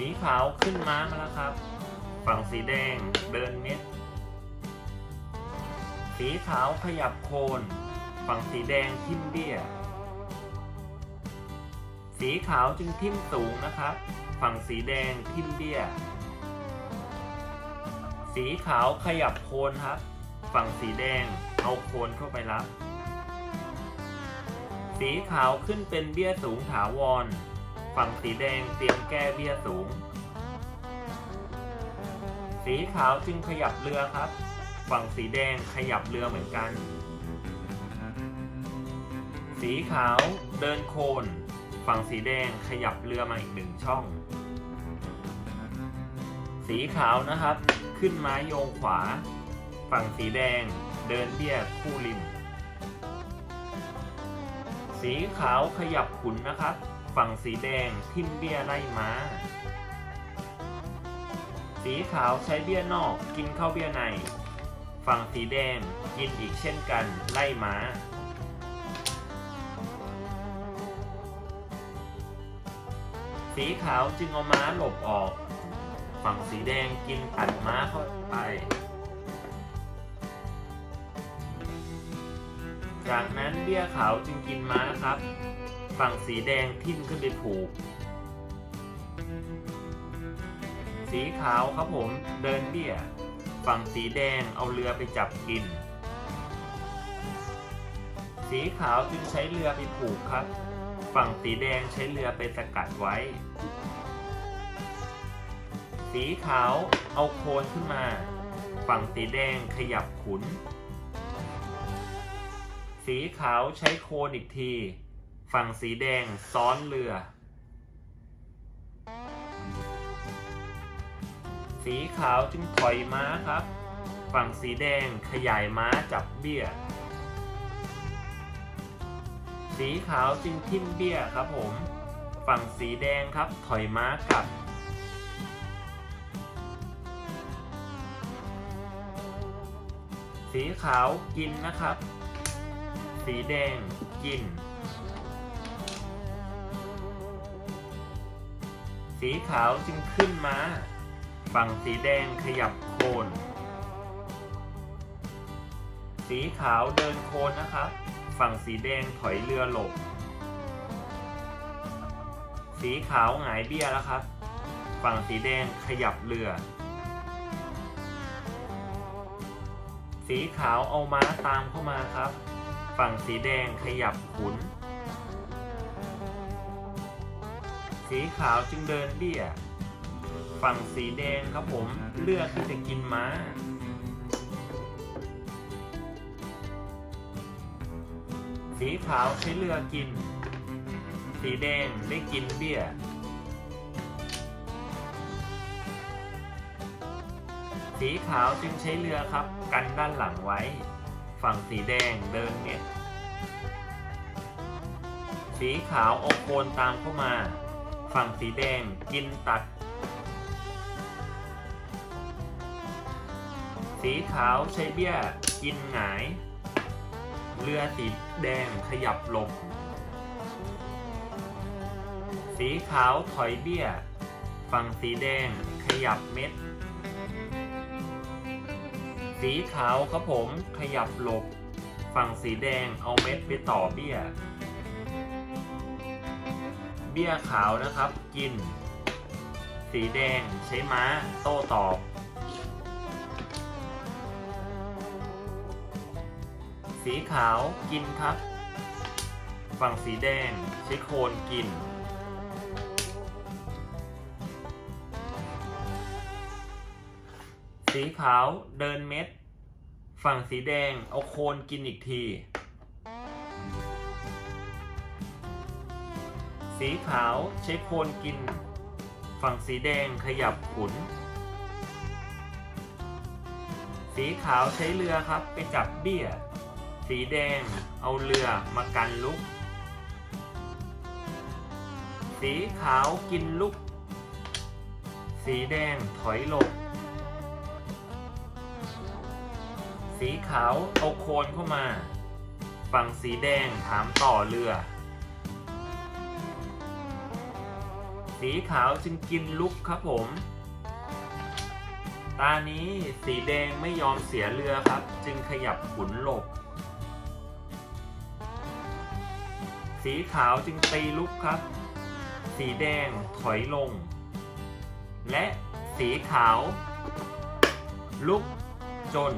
สีขาวขึ้นม้ามาแล้วครับ ฝั่งสีแดงเดินเม็ด สีขาวขยับโคน ฝั่งสีแดงทิ่มเบี้ย สีขาวจึงทิ่มสูงนะครับ ฝั่งสีแดงทิ่มเบี้ย สีขาวขยับโคนครับ ฝั่งสีแดงเอาโคนเข้าไปรับ สีขาวขึ้นเป็นเบี้ยสูงถาวร ฝั่งสีแดงเตรียมแก้เบี้ยสูง สีขาวจึงขยับเรือครับ ฝั่งสีแดงขยับเรือเหมือนกัน สีขาวเดินโคน ฝั่งสีแดงขยับเรือมาอีกหนึ่งช่อง สีขาวนะครับ ขึ้นไม้โยงขวา ฝั่งสีแดงเดินเบี้ยคู่ริม สีขาวขยับขุนนะครับ ฝั่งสีแดงทิ่มเบี้ยไล่ม้า สีขาวใช้เบี้ยนอกกินเข้าเบี้ยใน ฝั่งสีแดงกินอีกเช่นกันไล่ม้า สีขาวจึงเอาม้าหลบออก ฝั่งสีแดงกินตัดม้าเข้าไป จากนั้นเบี้ยขาวจึงกินม้าครับ ฝั่งสีแดงทิ่มขึ้นไปผูก สีขาวครับผมเดินเบี้ย ฝั่งสีแดงเอาเรือไปจับกิน สีขาวจึงใช้เรือไปผูกครับ ฝั่งสีแดงใช้เรือไปสกัดไว้ สีขาวเอาโคนขึ้นมา ฝั่งสีแดงขยับขุน สีขาวใช้โคนอีกที ฝั่งสีแดงซ้อนเรือ สีขาวจึงถอยม้าครับ ฝั่งสีแดงขยายม้าจับเบี้ย สีขาวจึงทิ่มเบี้ยครับผม ฝั่งสีแดงครับถอยม้ากลับ สีขาวกินนะครับ สีแดงกิน สีขาวจึงขึ้นมา ฝั่งสีแดงขยับโคน สีขาวเดินโคนนะครับ ฝั่งสีแดงถอยเรือหลบ สีขาวหงายเบี้ยแล้วครับ ฝั่งสีแดงขยับเรือ สีขาวเอาม้าตามเข้ามาครับ ฝั่งสีแดงขยับขุน สีขาวจึงเดินเบี้ย ฝั่งสีแดงครับผมเลือกที่จะกินม้า สีขาวใช้เรือกิน สีแดงได้กินเบี้ยสีขาวจึงใช้เรือครับ กันด้านหลังไว้ ฝั่งสีแดงเดินเน็ตสีขาวอาโคนตามเข้ามา ฝั่งสีแดงกินตัด สีขาวใช้เบี้ยกินหงาย เรือสีแดงขยับหลบ สีขาวถอยเบี้ย ฝั่งสีแดงขยับเม็ด สีขาวครับผมขยับหลบ ฝั่งสีแดงเอาเม็ดไปต่อเบี้ย บี้ยขาวนะครับ กิน สีแดงใช้ม้า โต้ตอบ สีขาวกินครับ ฝั่งสีแดงใช้โคนกิน สีขาวเดินเม็ด ฝั่งสีแดงเอาโคนกินอีกที สีขาวใช้โคนกิน ฝั่งสีแดงขยับขุน สีขาวใช้เรือครับไปจับเบี้ย สีแดงเอาเรือมากันลุก สีขาวกินลุก สีแดงถอยหลบ สีขาวเอาโคนเข้ามา ฝั่งสีแดงถามต่อเรือ สีขาวจึงกินลุกครับผม ตานี้สีแดงไม่ยอมเสียเรือครับ จึงขยับขุนหลบ สีขาวจึงตีลุกครับ สีแดงถอยลง และสีขาว ลุกจน